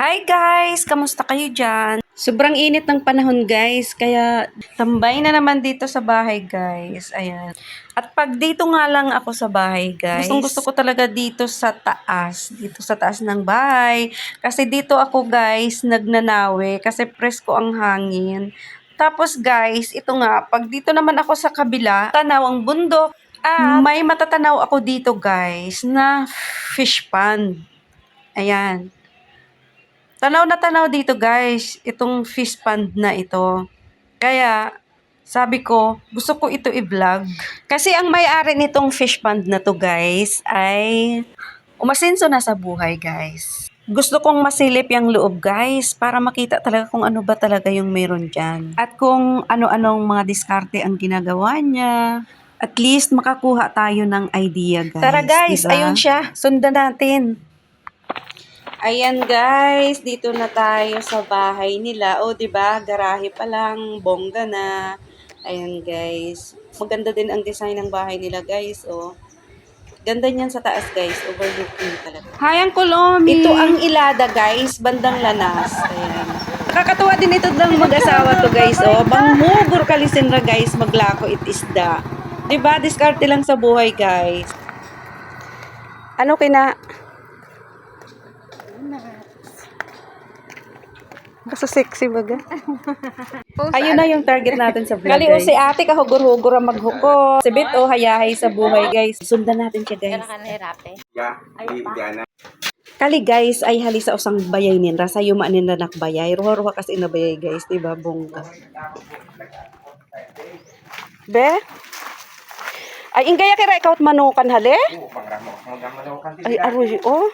Hi guys! Kamusta kayo dyan? Sobrang init ng panahon guys, kaya tambay na naman dito sa bahay guys. Ayan. At pag dito nga lang ako sa bahay guys, gustong gusto ko talaga dito sa taas, dito sa taas ng bahay. Kasi dito ako guys, nagnanawe, kasi presko ang hangin. Tapos guys, ito nga, pag dito naman ako sa kabila, tanaw ang bundok. At may matatanaw ako dito guys na fish pond. Ayan. Tanaw na tanaw dito guys, itong fish pond na ito. Kaya, sabi ko, gusto ko ito i-vlog. Kasi ang may-ari nitong fish pond na to guys, ay umasenso na sa buhay guys. Gusto kong masilip yung loob guys, para makita talaga kung ano ba talaga yung meron dyan. At kung ano-anong mga diskarte ang ginagawa niya. At least makakuha tayo ng idea guys. Tara guys, diba? ayun siya. Sundan natin. Ayan guys, dito na tayo sa bahay nila. O, 'di ba? Garahe pa lang, bongga na. Ayan guys. Maganda din ang design ng bahay nila, guys. O. Ganda niyan sa taas, guys. Overlooking talaga. Hi, Uncle Omi! Ito ang Ilada, guys. Bandang Lanas. Ayan. Nakakatuwa din ito ng mag-asawa to, guys. O, bangmugur kalisin na, guys. Maglako it isda. 'Di ba? Diskarte lang sa buhay, guys. Ano kina... Kaso sexy baga. Ayun na yung target natin sa vlog, Kali o si ate kahugur-hugur ang maghuko. Si Bit o hayahay sa buhay, guys. Sundan natin siya, guys. Ya, di Diana. Kali guys ay hali sa usang bayay ninra sa yuma ninra nakbayay. Ruha-ruha kasi na bayay guys, di ba? Bongga. Be? Ay ingaya kira ikaw at manukan hali? Oo, pangramo ko manukan Ay sila. aroy oh.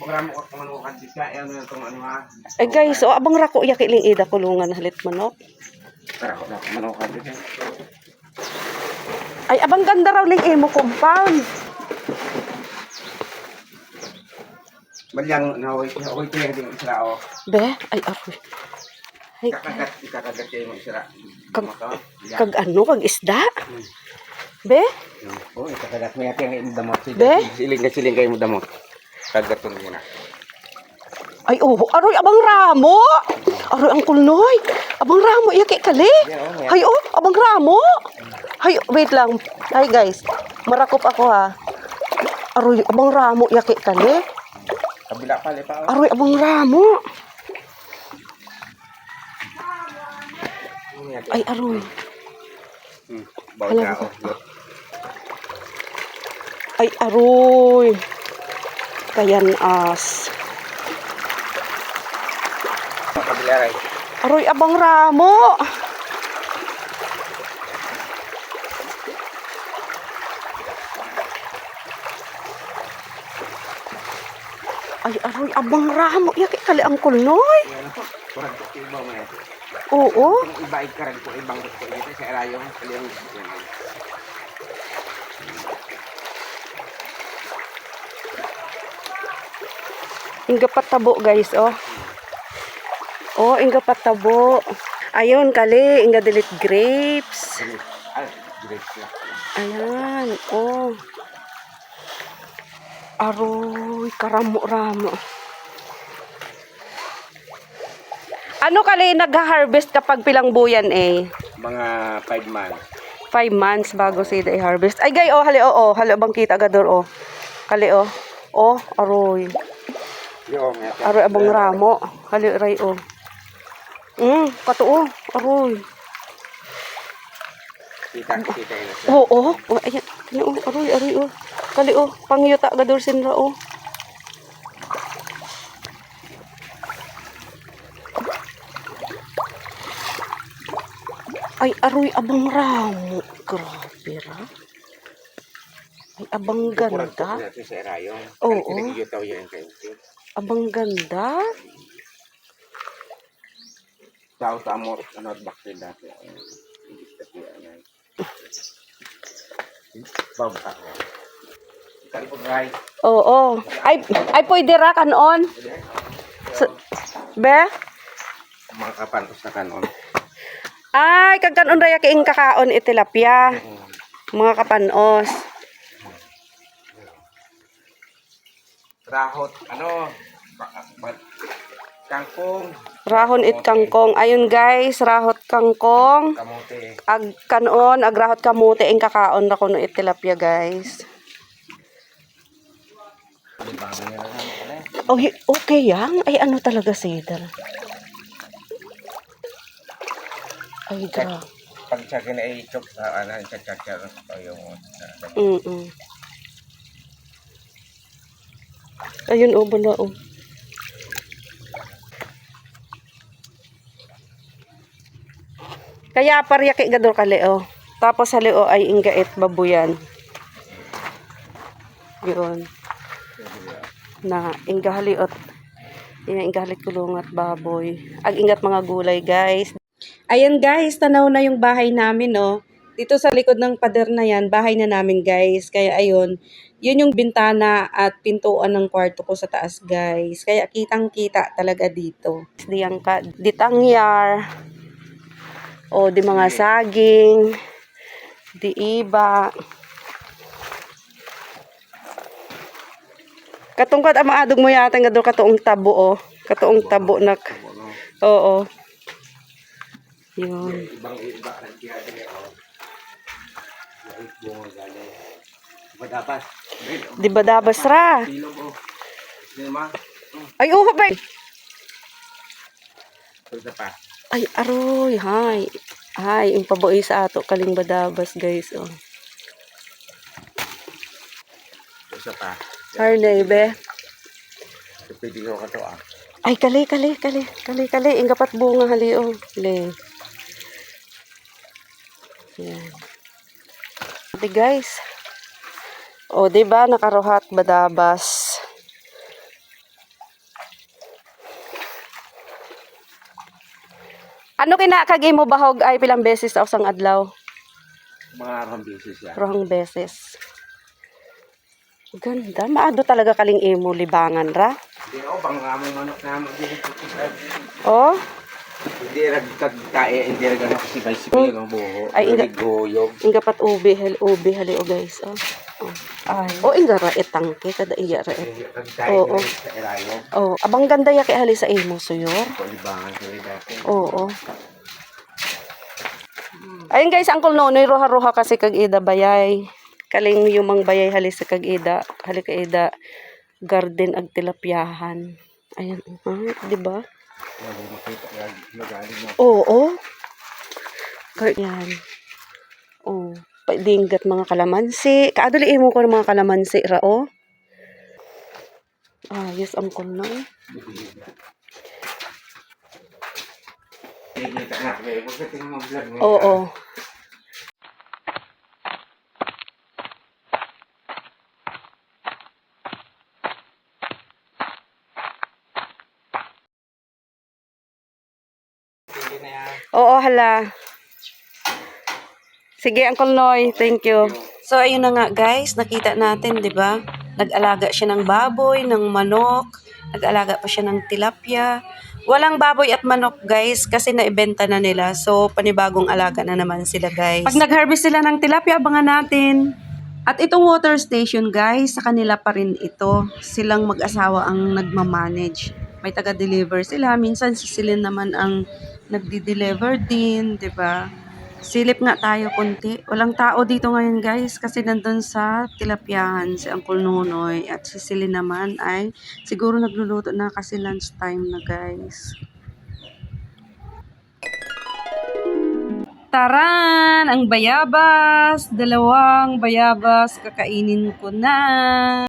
Pangramo ko manukan sila. Ano na itong ano ha? Ay guys, oh abang rako yakiling ida kulungan halit manok. Para ko na manukan sila. Ay abang ganda raw ling imo compound. Balyang nahoy ko yung din sila o. Be? Ay aroy. Ay Kakagat, kakagat kayo mo sila. Kag- kag ano kag isda? Be? Oo, kakagat mo yata yung damot. Be? Siling ka siling kayo mo damot. Kagat mo muna. Ay oh, aroy abang ramo. Aroy ang kulnoy. Abang ramo yaki kali. Yeah, oh. Hay oh, abang ramo. Hay, wait lang. Hay guys, marakop ako ha. Aroy, abang ramo yaki kali. Kabila pala pa o. Aroy, abang ramo. Ay, aroy. Hmm. Ay, aroy. Kayan as. Kabila rin. Aroy, abang ramo. Ay, aroy, abang ramo. Yaki kali ang kulnoy. Yan. Oo. Iba ay karag ko ibang gusto dito sa erayong kaliyang Inga patabo guys, oh. Oh, inga patabo. Ayun, kali, inga dilit grapes. Ayan, oh. Aroy, karamo-ramo. Ano kali nag-harvest kapag pilang buyan eh? Mga 5 months. Five months bago sila i-harvest. Ay, gay, oh, hali, oh, oh. Hali, bang kita gador, oh. Kali, oh. Oh, aroy. Aroy, abang ramo. Hali, ray, oh. Mm, katuo. Aroy. Kita, kita yun. Oo, oh, oh. oh ayan. Kani, oh, aroy, aroy, oh. Kali, oh. Pangyuta, gador sinra, oh. Ay, aroy, abang ramo. Grabe, ra. Abang ganda. Oo. Abang ganda. Tao sa amor, ano, bakit dati. Baba. Oo. Ay, ay pwede ra kanon. Sa- Be? Mga kapantos na kanon. Ay, kag kanon ra yaking kakaon itilapia. Mga kapanos. Rahot, ano, Kangkong. Rahon it kangkong. Ayun guys, rahot kangkong. Kamote. Ag kanon, ag rahot kamote ing kakaon na kuno it tilapia guys. Oh, okay yan. Ay ano talaga cedar. Ay gra. Pag siya kina-chok sa ano, sa chakya ko yung Mm. Ayun oh, bala oh. Kaya paryaki gador kali oh. Tapos hali oh ay ingait babuyan. Yun. Na ingga haliot. Ina ingga halit kulungat baboy. Ag ingat mga gulay guys. Ayan guys, tanaw na yung bahay namin oh. Dito sa likod ng pader na yan, bahay na namin guys. Kaya ayun, yun yung bintana at pintuan ng kwarto ko sa taas guys. Kaya kitang kita talaga dito. Diyang ka, ditangyar. O di mga saging. Di iba. Katungkad ang maadog mo yata nga doon katuong tabo oh. Katuong tabo nak. Oo. Yun. ibang iba Madapas. Di ba dabas ra? Ay, oh, ba? Ay, aroy, hay. Hay, yung pabuoy sa ato, kaling badabas, guys, oh. Ito pa. Harnay, be. Pwede ko ka to ah. Ay, kali, kali, kali, kali, kali. Ingapat bunga, hali, oh. Le. Yan. Ate, guys. O, di ba nakaruhat badabas? Ano kinakagay mo bahog ay pilang beses sa usang adlaw? Mga arang beses yan. Rohang beses. Ganda. Maado talaga kaling imo libangan ra. Hindi ako, bang nga may manok na mo. Oh, Hindi rag kagkae, hindi rag ano kasi guys, sipil ang buho. Ay, Hindi ina- goyog. inga pat ubi, hel ubi hali o guys. Oh. Oh. Ay. Oh, inga ra etangke kada iya ra Oo. erayo. Oh, abang ganda ya kay hali sa imo suyor. Oo. Ayun guys, Uncle Nonoy, roha-roha kasi kag ida bayay. Kaling yumang bayay hali sa kag ida, hali ka ida garden ag tilapyahan. Ayan, uh, di ba? Wala makita yan. Magaling na. Oo. Kaya yan. Oo. Paidinggat mga kalamansi. Kaadali mo ko ng mga kalamansi ra, oh. Ah, yes, Noy. Nakikita na. Kaya huwag ka tingnan mo vlog mo. Oo. Sige na yan. Oo, hala. Sige, Uncle Noy. Thank you. So, ayun na nga, guys. Nakita natin, di ba? Nag-alaga siya ng baboy, ng manok. Nag-alaga pa siya ng tilapia. Walang baboy at manok, guys, kasi naibenta na nila. So, panibagong alaga na naman sila, guys. Pag nag-harvest sila ng tilapia, abangan natin. At itong water station, guys, sa kanila pa rin ito. Silang mag-asawa ang nagmamanage. May taga-deliver sila. Minsan, si Celine naman ang nagdi-deliver din, 'di ba? Silip nga tayo konti. Walang tao dito ngayon, guys, kasi nandun sa tilapyahan si Uncle Nonoy at si Celine naman ay siguro nagluluto na kasi lunch time na, guys. Taran! Ang bayabas! Dalawang bayabas kakainin ko na.